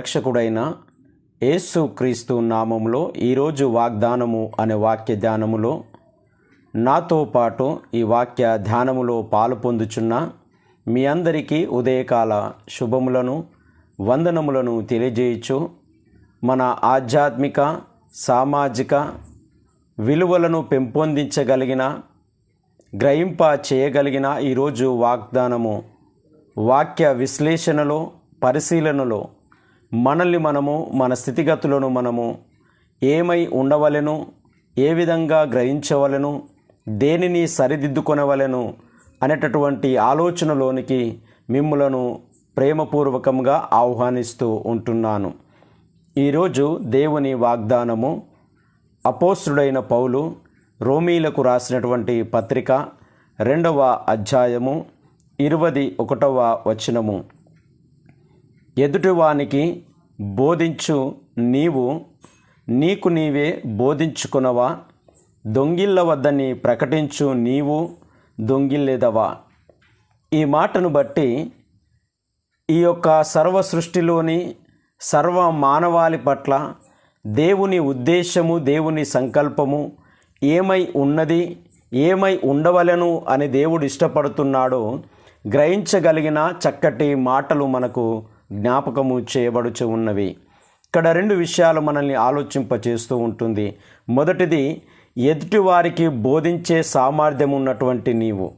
రక్షకుడైన యేసు క్రీస్తు నామంలో ఈరోజు వాగ్దానము అనే వాక్య ధ్యానములో నాతో పాటు ఈ వాక్య ధ్యానములో పాలు పొందుచున్న మీ అందరికీ ఉదయకాల శుభములను వందనములను తెలియజేయచ్చు మన ఆధ్యాత్మిక సామాజిక విలువలను పెంపొందించగలిగిన గ్రహింప చేయగలిగిన ఈరోజు వాగ్దానము వాక్య విశ్లేషణలో పరిశీలనలో మనల్ని మనము మన స్థితిగతులను మనము ఏమై ఉండవలెను ఏ విధంగా గ్రహించవలెను దేనిని సరిదిద్దుకొనవలను అనేటటువంటి ఆలోచనలోనికి మిమ్ములను ప్రేమపూర్వకంగా ఆహ్వానిస్తూ ఉంటున్నాను. ఈరోజు దేవుని వాగ్దానము అపోస్తుడైన పౌలు రోమీలకు రాసినటువంటి పత్రిక రెండవ అధ్యాయము ఇరవది ఒకటవ వచనము. ఎదుటివానికి బోధించు నీవు నీకు నీవే బోధించుకునవా? దొంగిళ్ళ వద్దని ప్రకటించు నీవు దొంగిల్లేదవా? ఈ మాటను బట్టి ఈ యొక్క సర్వ సృష్టిలోని సర్వ మానవాళి పట్ల దేవుని ఉద్దేశము దేవుని సంకల్పము ఏమై ఉన్నది ఏమై ఉండవలను అని దేవుడు ఇష్టపడుతున్నాడో గ్రహించగలిగిన చక్కటి మాటలు మనకు జ్ఞాపకము చేయబడుచు ఉన్నవి. ఇక్కడ రెండు విషయాలు మనల్ని ఆలోచింపచేస్తూ ఉంటుంది. మొదటిది ఎదుటివారికి బోధించే సామర్థ్యం ఉన్నటువంటి నీవు.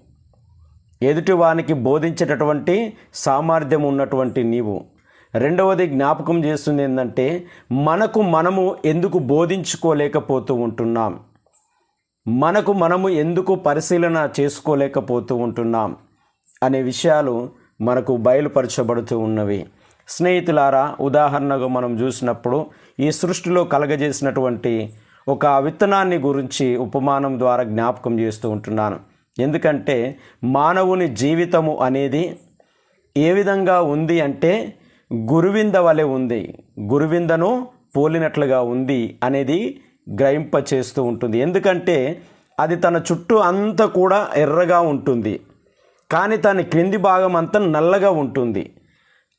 ఎదుటివారికి బోధించేటటువంటి సామర్థ్యం ఉన్నటువంటి నీవు. రెండవది జ్ఞాపకం చేస్తుంది ఏంటంటే మనకు మనము ఎందుకు బోధించుకోలేకపోతూ ఉంటున్నాం. మనకు మనము ఎందుకు పరిశీలన చేసుకోలేకపోతూ ఉంటున్నాం అనే విషయాలు మనకు బయలుపరచబడుతూ ఉన్నవి. స్నేహితులారా ఉదాహరణకు మనం చూసినప్పుడు ఈ సృష్టిలో కలగజేసినటువంటి ఒక విత్తనాన్ని గురించి ఉపమానం ద్వారా జ్ఞాపకం చేస్తూ ఉంటున్నాను. ఎందుకంటే మానవుని జీవితము అనేది ఏ విధంగా ఉంది అంటే గురువింద వలె ఉంది. గురువిందను పోలినట్లుగా ఉంది అనేది గ్రహింప చేస్తూ ఉంటుంది. ఎందుకంటే అది తన చుట్టూ అంతా కూడా ఎర్రగా ఉంటుంది. కానీ తన క్రింది భాగం అంతా నల్లగా ఉంటుంది.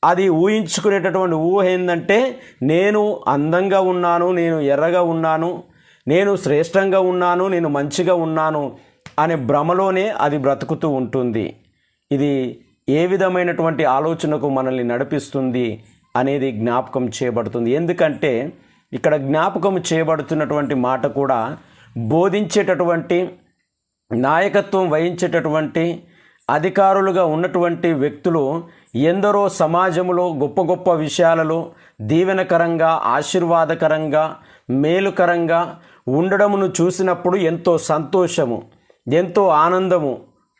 అది ఊహించుకునేటటువంటి ఊహ ఏంటంటే నేను అందంగా ఉన్నాను నేను ఎర్రగా ఉన్నాను నేను శ్రేష్టంగా ఉన్నాను నేను మంచిగా ఉన్నాను అనే భ్రమలోనే అది బ్రతుకుతూ ఉంటుంది. ఇది ఏ విధమైనటువంటి ఆలోచనకు మనల్ని నడిపిస్తుంది అనేది జ్ఞాపకం చేయబడుతుంది. ఎందుకంటే ఇక్కడ జ్ఞాపకం చేయబడుతున్నటువంటి మాట కూడా బోధించేటటువంటి నాయకత్వం వహించేటటువంటి అధికారులుగా ఉన్నటువంటి వ్యక్తులు ఎందరో సమాజంలో గొప్ప గొప్ప విషయాలలో దీవెనకరంగా ఆశీర్వాదకరంగా మేలుకరంగా ఉండడమును చూసినప్పుడు ఎంతో సంతోషము ఎంతో ఆనందము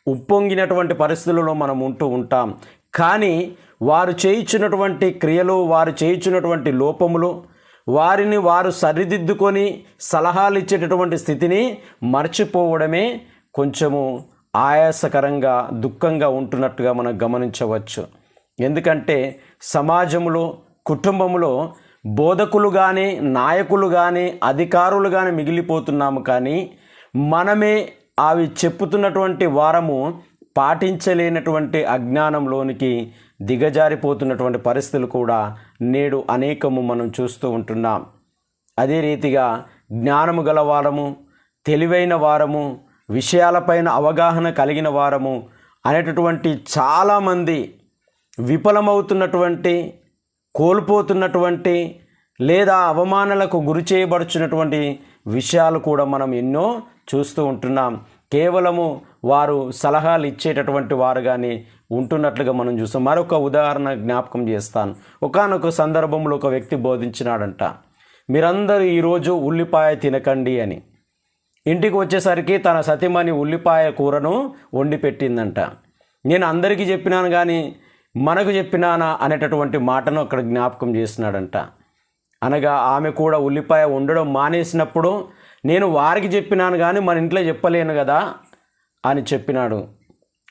ఉప్పొంగినటువంటి పరిస్థితులలో మనం ఉంటూ ఉంటాం. కానీ వారు చేయించినటువంటి క్రియలు వారు చేయించినటువంటి లోపములు వారిని వారు సరిదిద్దుకొని సలహాలు ఇచ్చేటటువంటి స్థితిని మర్చిపోవడమే కొంచెము ఆయాసకరంగా దుఃఖంగా ఉంటున్నట్టుగా మనం గమనించవచ్చు. ఎందుకంటే సమాజంలో కుటుంబంలో బోధకులు కానీ నాయకులు కానీ అధికారులు కానీ మిగిలిపోతున్నాము కానీ మనమే అవి చెప్పుతున్నటువంటి వారము పాటించలేనటువంటి అజ్ఞానంలోనికి దిగజారిపోతున్నటువంటి పరిస్థితులు కూడా నేడు అనేకము మనం చూస్తూ ఉంటున్నాం. అదే రీతిగా జ్ఞానము గల వారము తెలివైన వారము విషయాలపైన అవగాహన కలిగిన వారము అనేటటువంటి చాలామంది విఫలమవుతున్నటువంటి కోల్పోతున్నటువంటి లేదా అవమానాలకు గురి చేయబడుచున్నటువంటి విషయాలు కూడా మనం ఎన్నో చూస్తూ ఉంటున్నాం. కేవలము వారు సలహాలు ఇచ్చేటటువంటి వారు కానీ ఉంటున్నట్లుగా మనం చూస్తాం. మరొక ఉదాహరణ జ్ఞాపకం చేస్తాను. ఒకనొక సందర్భంలో ఒక వ్యక్తి బోధించినాడంట మీరందరూ ఈరోజు ఉల్లిపాయ తినకండి అని. ఇంటికి వచ్చేసరికి తన సతిమణి ఉల్లిపాయ కూరను వండి పెట్టిందంట నేను అందరికీ చెప్పినాను కానీ మనకు చెప్పినానా అనేటటువంటి మాటను అక్కడ జ్ఞాపకం చేస్తున్నాడంట. అనగా ఆమె కూడా ఉల్లిపాయ ఉండడం మానేసినప్పుడు నేను వారికి చెప్పినాను కానీ మన ఇంట్లో చెప్పలేను కదా అని చెప్పినాడు.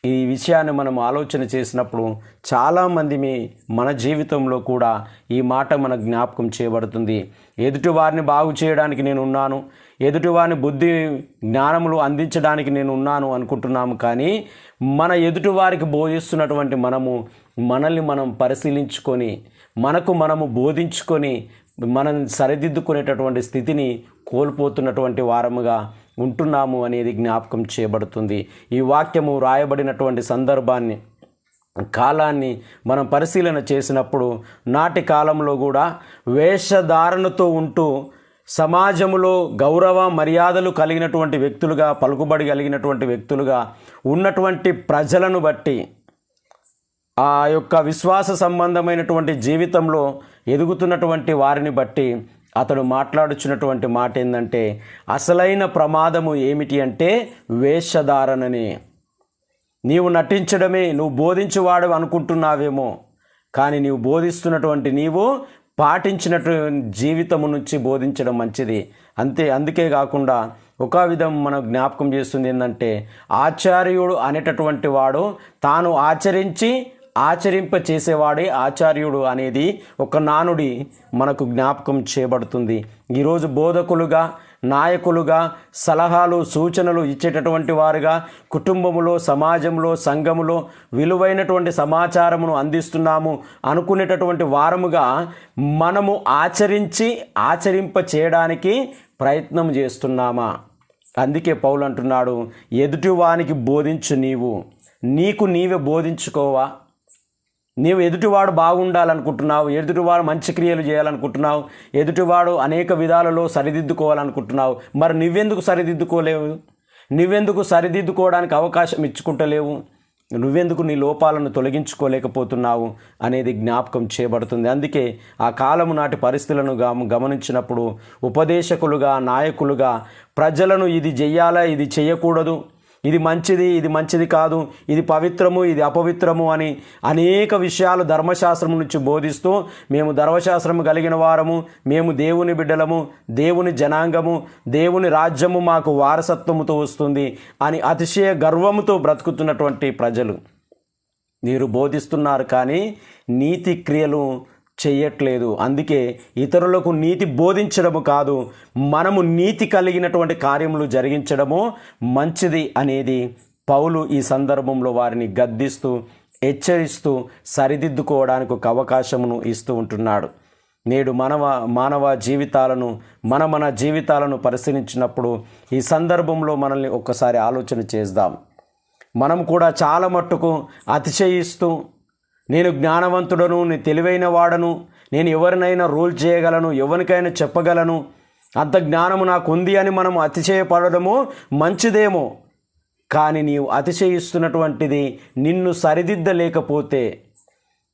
ఈ విషయాన్ని మనం ఆలోచన చేసినప్పుడు చాలామంది మీ మన జీవితంలో కూడా ఈ మాట మన జ్ఞాపకం చేయబడుతుంది. ఎదుటి వారిని బాగు చేయడానికి నేను ఉన్నాను. ఎదుటి వారిని బుద్ధి జ్ఞానములు అందించడానికి నేను ఉన్నాను అనుకుంటున్నాము కానీ మన ఎదుటి వారికి బోధిస్తున్నటువంటి మనము మనల్ని మనం పరిశీలించుకొని మనకు మనము బోధించుకొని మనం సరిదిద్దుకునేటటువంటి స్థితిని కోల్పోతున్నటువంటి వారముగా ఉంటున్నాము అనేది జ్ఞాపకం చేయబడుతుంది. ఈ వాక్యము రాయబడినటువంటి సందర్భాన్ని కాలాన్ని మనం పరిశీలన చేసినప్పుడు నాటి కాలంలో కూడా వేషధారణతో ఉంటూ సమాజంలో గౌరవ మర్యాదలు కలిగినటువంటి వ్యక్తులుగా పలుకుబడి కలిగినటువంటి వ్యక్తులుగా ఉన్నటువంటి ప్రజలను బట్టి ఆ యొక్క విశ్వాస సంబంధమైనటువంటి జీవితంలో ఎదుగుతున్నటువంటి వారిని బట్టి అతడు మాట్లాడుచున్నటువంటి మాట ఏంటంటే అసలైన ప్రమాదము ఏమిటి అంటే వేషధారణని. నీవు నటించడమే నువ్వు బోధించేవాడు అనుకుంటున్నావేమో. కానీ నీవు బోధిస్తున్నటువంటి నీవు పాటించినటువంటి జీవితము నుంచి బోధించడం మంచిది. అంతే అందుకే కాకుండా ఒక విధం మనం జ్ఞాపకం చేస్తుంది ఏంటంటే ఆచార్యుడు అనేటటువంటి వాడు తాను ఆచరించి ఆచరింప చేసేవాడే ఆచార్యుడు అనేది ఒక నానుడి మనకు జ్ఞాపకం చేయబడుతుంది. ఈరోజు బోధకులుగా నాయకులుగా సలహాలు సూచనలు ఇచ్చేటటువంటి వారుగా కుటుంబములో సమాజంలో సంఘములో విలువైనటువంటి సమాచారమును అందిస్తున్నాము అనుకునేటటువంటి వారముగా మనము ఆచరించి ఆచరింప చేయడానికి ప్రయత్నం చేస్తున్నామా? అందుకే పౌలు అంటున్నాడు ఎదుటివానికి బోధించు నీవు. నీకు నీవే బోధించుకోవా? నీవు ఎదుటివాడు బాగుండాలనుకుంటున్నావు ఎదుటివాడు మంచి క్రియలు చేయాలనుకుంటున్నావు ఎదుటివాడు అనేక విధాలలో సరిదిద్దుకోవాలనుకుంటున్నావు. మరి నువ్వెందుకు సరిదిద్దుకోలేవు? నువ్వెందుకు సరిదిద్దుకోవడానికి అవకాశం ఇచ్చుకుంటలేవు? నువ్వెందుకు నీ లోపాలను తొలగించుకోలేకపోతున్నావు అనేది జ్ఞాపకం చేయబడుతుంది. అందుకే ఆ కాలము నాటి పరిస్థితులను గమనించినప్పుడు ఉపదేశకులుగా నాయకులుగా ప్రజలను ఇది చెయ్యాలా ఇది చేయకూడదు ఇది మంచిది ఇది మంచిది కాదు ఇది పవిత్రము ఇది అపవిత్రము అని అనేక విషయాలు ధర్మశాస్త్రం నుంచి బోధిస్తూ మేము ధర్మశాస్త్రము కలిగిన వారము మేము దేవుని బిడ్డలము దేవుని జనాంగము దేవుని రాజ్యము మాకు వారసత్వముతో వస్తుంది అని అతిశయ గర్వముతో బ్రతుకుతున్నటువంటి ప్రజలు. మీరు బోధిస్తున్నారు కానీ నీతి క్రియలు చెయ్యట్లేదు అందుకే ఇతరులకు నీతి బోధించడము కాదు మనము నీతి కలిగినటువంటి కార్యములు జరిగించడము మంచిది అనేది పౌలు ఈ సందర్భంలో వారిని గద్దిస్తూ హెచ్చరిస్తూ సరిదిద్దుకోవడానికి ఒక అవకాశమును ఇస్తూ ఉంటున్నాడు. నేడు మనవ మానవ జీవితాలను మన మన జీవితాలను పరిశీలించినప్పుడు ఈ సందర్భంలో మనల్ని ఒక్కసారి ఆలోచన చేద్దాం. మనం కూడా చాలా మట్టుకు అతిశయిస్తూ నేను జ్ఞానవంతుడను నేను తెలివైన వాడను నేను ఎవరినైనా రూల్ చేయగలను ఎవరికైనా చెప్పగలను. అంత జ్ఞానము నాకు ఉంది అని మనం అతిశయపడము మంచిదేమో. కానీ నీవు అతిశయిస్తున్నటువంటిది నిన్ను సరిదిద్దలేకపోతే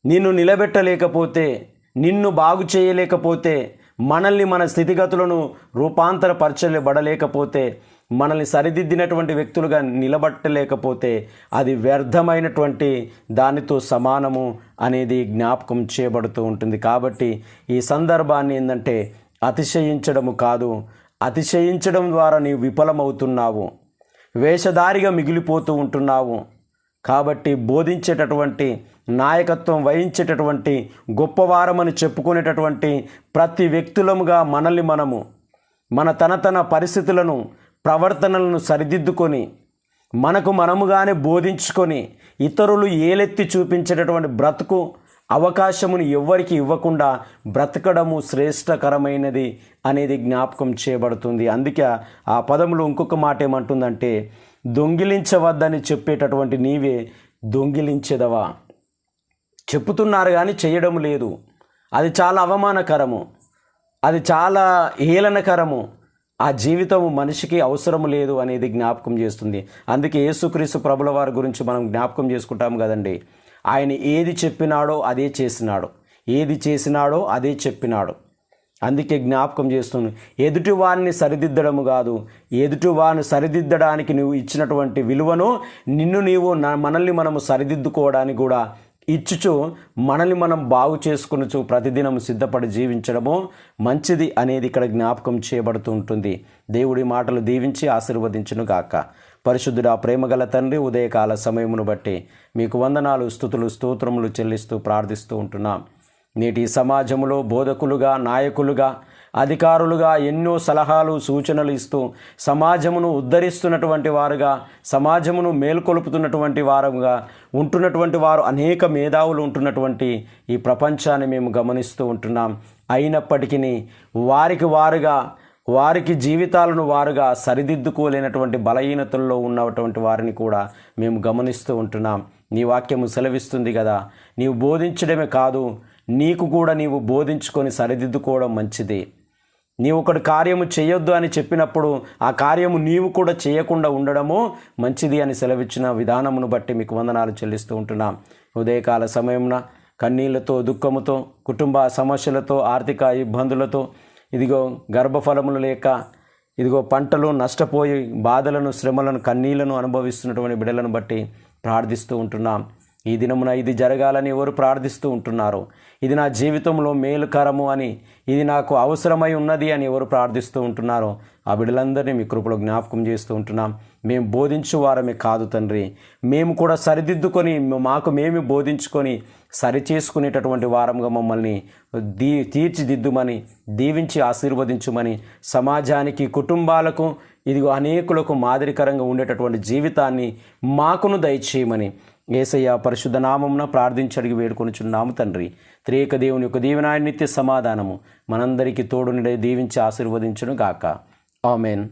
నిన్ను నిలబెట్టలేకపోతే నిన్ను బాగు చేయలేకపోతే మనల్ని మన స్థితిగతులను రూపాంతరపరచబడలేకపోతే మనల్ని సరిదిద్దినటువంటి వ్యక్తులుగా నిలబట్టలేకపోతే అది వ్యర్థమైనటువంటి దానితో సమానము అనేది జ్ఞాపకం చేయబడుతూ ఉంటుంది. కాబట్టి ఈ సందర్భాన్ని ఏంటంటే అతిశయించడము కాదు అతిశయించడం ద్వారా నీవు విఫలమవుతున్నావు. వేషధారిగా మిగిలిపోతూ ఉంటున్నావు. కాబట్టి బోధించేటటువంటి నాయకత్వం వహించేటటువంటి గొప్పవారమని చెప్పుకునేటటువంటి ప్రతి వ్యక్తులముగా మనల్ని మనము మన తన తన పరిస్థితులను ప్రవర్తనలను సరిదిద్దుకొని మనకు మనముగానే బోధించుకొని ఇతరులు ఏలెత్తి చూపించేటటువంటి బ్రతుకు అవకాశమును ఎవ్వరికి ఇవ్వకుండా బ్రతకడము శ్రేష్టకరమైనది అనేది జ్ఞాపకం చేయబడుతుంది. అందుకే ఆ పదములో ఇంకొక మాట ఏమంటుందంటే దొంగిలించవద్దని చెప్పేటటువంటి నీవే దొంగిలించేదవా? చెప్పుతున్నారు కానీ చేయడం లేదు. అది చాలా అవమానకరము. అది చాలా హేళనకరము ఆ జీవితము మనిషికి అవసరం లేదు అనేది జ్ఞాపకం చేస్తుంది. అందుకే యేసుక్రీస్తు ప్రభుల వారి గురించి మనం జ్ఞాపకం చేసుకుంటాం కదండి. ఆయన ఏది చెప్పినాడో అదే చేసినాడు. ఏది చేసినాడో అదే చెప్పినాడు. అందుకే జ్ఞాపకం చేస్తుంది. ఎదుటి వారిని సరిదిద్దడము కాదు. ఎదుటి వారిని సరిదిద్దడానికి నువ్వు ఇచ్చినటువంటి విలువను నిన్ను నీవు మనల్ని మనము సరిదిద్దుకోవడానికి కూడా ఇచ్చుచు మనల్ని మనం బాగు చేసుకునుచు ప్రతిదినం సిద్ధపడి జీవించడము మంచిది అనేది ఇక్కడ జ్ఞాపకం చేయబడుతూ ఉంటుంది. దేవుడి మాటలు దీవించి ఆశీర్వదించును గాక. పరిశుద్ధుడా ప్రేమగల తండ్రి ఉదయకాల సమయమును బట్టి మీకు వందనాలు స్థుతులు స్తోత్రములు చెల్లిస్తూ ప్రార్థిస్తూ ఉంటున్నాం. నేటి సమాజంలో బోధకులుగా నాయకులుగా అధికారులుగా ఎన్నో సలహాలు సూచనలు ఇస్తూ సమాజమును ఉద్ధరిస్తున్నటువంటి వారుగా సమాజమును మేల్కొలుపుతున్నటువంటి వారుగా ఉంటున్నటువంటి వారు అనేక మేధావులు ఉంటున్నటువంటి ఈ ప్రపంచాన్ని మేము గమనిస్తూ ఉంటున్నాం. అయినప్పటికీ వారికి వారుగా వారికి జీవితాలను వారుగా సరిదిద్దుకోలేనటువంటి బలహీనతల్లో ఉన్నటువంటి వారిని కూడా మేము గమనిస్తూ ఉంటున్నాం. నీ వాక్యము సెలవిస్తుంది కదా. నీవు బోధించడమే కాదు నీకు కూడా నీవు బోధించుకొని సరిదిద్దుకోవడం మంచిది. నీవు ఒకటి కార్యము చేయొద్దు అని చెప్పినప్పుడు ఆ కార్యము నీవు కూడా చేయకుండా ఉండడము మంచిది అని సెలవిచ్చిన విధానమును బట్టి మీకు వందనాలు చెల్లిస్తూ ఉంటున్నాం. ఉదయకాల సమయమున కన్నీళ్ళతో దుఃఖముతో కుటుంబ సమస్యలతో ఆర్థిక ఇబ్బందులతో ఇదిగో గర్భఫలములు లేక ఇదిగో పంటలు నష్టపోయి బాధలను శ్రమలను కన్నీళ్ళను అనుభవిస్తున్నటువంటి బిడ్డలను బట్టి ప్రార్థిస్తూ ఉంటున్నాం. ఈ దినమున ఇది జరగాలని ఎవరు ప్రార్థిస్తూ ఉంటున్నారు. ఇది నా జీవితంలో మేలుకరము అని ఇది నాకు అవసరమై ఉన్నది అని ఎవరు ప్రార్థిస్తూ ఉంటున్నారో ఆ బిడ్డలందరినీ మీ కృపలో జ్ఞాపకం చేస్తూ ఉంటున్నాం. మేము బోధించు వారమే కాదు తండ్రి. మేము కూడా సరిదిద్దుకొని మాకు మేము బోధించుకొని సరి చేసుకునేటటువంటి వారంగా మమ్మల్ని దీ తీర్చిదిద్దుమని దీవించి ఆశీర్వదించుమని సమాజానికి కుటుంబాలకు ఇదిగో అనేకులకు మాదిరికరంగా ఉండేటటువంటి జీవితాన్ని మాకును దయచేయమని ఏసయ్య పరిశుద్ధ నామమున ప్రార్థించడిగి వేడుకొనుచున్నాము తండ్రి. త్రేక దేవుని యొక్క దీవెనాయ నిత్య సమాధానము మనందరికీ తోడునిడే దీవించి ఆశీర్వదించును గాక ఆమెన్.